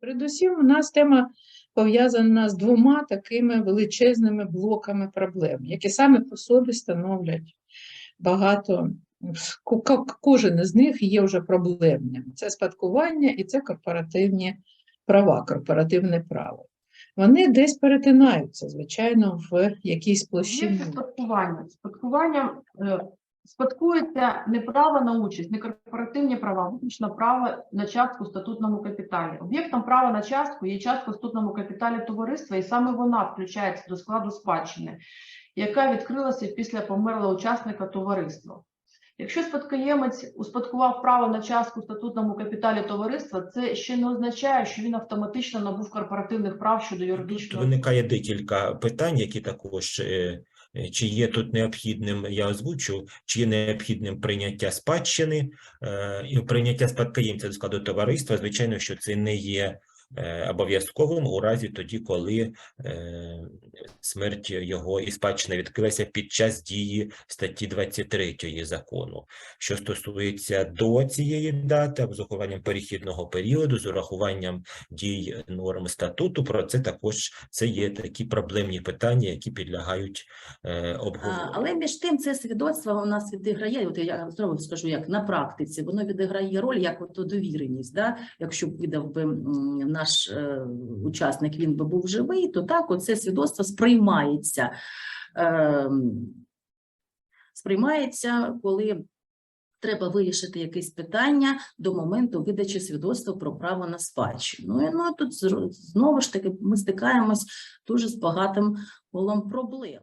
Передусім, у нас тема пов'язана з двома такими величезними блоками проблем, які саме по собі становлять багато. ко- ко- Кожен із них є вже проблемним. Це спадкування і це корпоративні права, корпоративне право. Вони десь перетинаються, звичайно, в якійсь площині. Об'єкти спадкування. Спадкування е, спадкується не право на участь, не корпоративні права, а виключно право на частку в статутному капіталі. Об'єктом права на частку є частка в статутному капіталі товариства, і саме вона включається до складу спадщини, яка відкрилася після померлого учасника товариства. Якщо спадкоємець успадкував право на частку в статутному капіталі товариства, це ще не означає, що він автоматично набув корпоративних прав щодо Тут юридичного виникає декілька питань, які також е, чи є тут необхідним, я озвучу, чи є необхідним прийняття спадщини е, і прийняття спадкоємця до складу товариства. Звичайно, що це не є е, обов'язковим у разі тоді, коли е, смерть його і спадщина відкрилася під час дії статті 23 закону. Що стосується до цієї дати, з урахуванням перехідного періоду, з урахуванням дій норм статуту, про це також це є такі проблемні питання, які підлягають е, обговоренню. Але між тим це свідоцтво у нас відіграє, от я знову скажу, як на практиці, воно відіграє роль як от довіреність. Да? Якщо б видав би наш е, учасник, він би був живий, то так оце свідоцтво сприймається. Е, сприймається, коли треба вирішити якесь питання до моменту видачі свідоцтва про право на спадщину. Ну, і, ну тут знову ж таки ми стикаємось дуже з багатим колом проблем.